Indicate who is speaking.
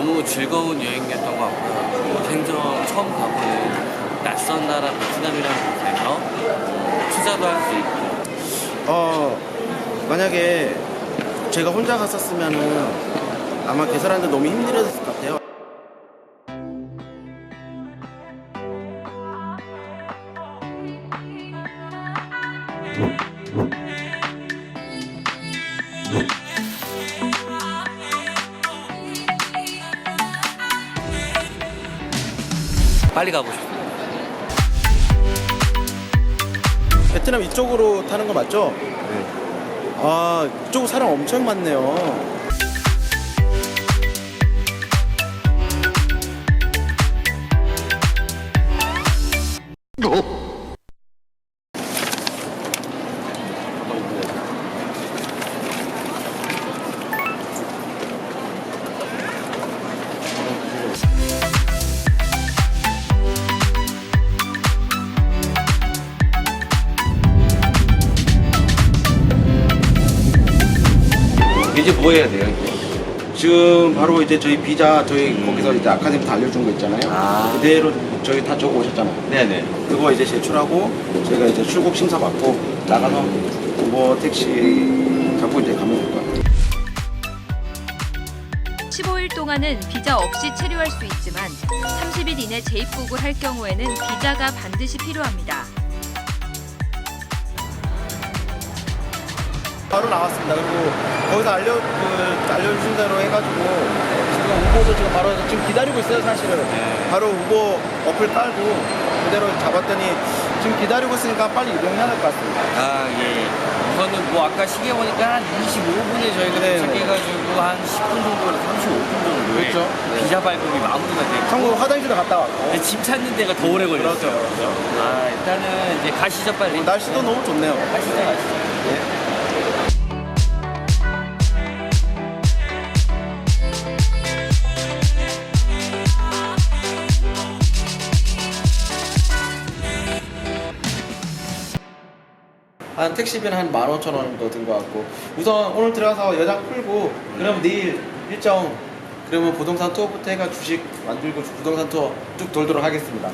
Speaker 1: 너무 즐거운 여행이었던 것 같고요. 생전 처음 가보는 낯선 나라 베트남이라는 곳에서 투자도 할 수 있고
Speaker 2: 어, 만약에 제가 혼자 갔었으면은 아마 개설하는데 너무 힘들었을 것 같아요.
Speaker 1: 빨리 가고 싶어요.
Speaker 2: 베트남 이쪽으로 타는 거 맞죠? 아, 이쪽 사람 엄청 많네요.
Speaker 3: 이제 뭐 해야 돼요?
Speaker 2: 지금 바로 이제 저희 비자 저희 거기서 이제 아카데미 알려준 거 있잖아요.
Speaker 3: 아.
Speaker 2: 그대로 저희 다 적어 오셨잖아요.
Speaker 3: 네네.
Speaker 2: 그거 이제 제출하고 저희가 이제 출국 심사 받고 나가서 뭐 택시 잡고 이제 가면 될 것 같아요.
Speaker 4: 15일 동안은 비자 없이 체류할 수 있지만 30일 이내 재입국을 할 경우에는 비자가 반드시 필요합니다.
Speaker 2: 바로 나왔습니다. 그리고 거기서 알려 그 알려주신 대로 해가지고 지금 우버도 지금 바로 지금 기다리고 있어요 사실은. 바로 우버 어플 깔고 그대로 잡았더니 지금 기다리고 있으니까 빨리 이동해야 될 것 같습니다.
Speaker 1: 아, 예. 우선은 뭐 아까 시계 보니까 한 25분에 저희가
Speaker 2: 네,
Speaker 1: 도착해가지고 한 10분 정도에서 35분 정도에
Speaker 2: 그렇죠.
Speaker 1: 네. 비자 발급이 마무리가 되고
Speaker 2: 참고로 화장실도 갔다 왔고
Speaker 1: 근데 짐 찾는 데가 더 오래 걸렸어요.
Speaker 2: 그렇죠.
Speaker 1: 아, 일단은 이제 가시죠 빨리.
Speaker 2: 날씨도 너무 좋네요.
Speaker 1: 가시죠, 가시죠.
Speaker 2: 한 택시비는 한 15,000원 정도 든 것 같고 우선 오늘 들어가서 여장 풀고 그럼 내일 일정 그러면 부동산 투어부터 해가 주식 만들고 부동산 투어 쭉 돌도록 하겠습니다.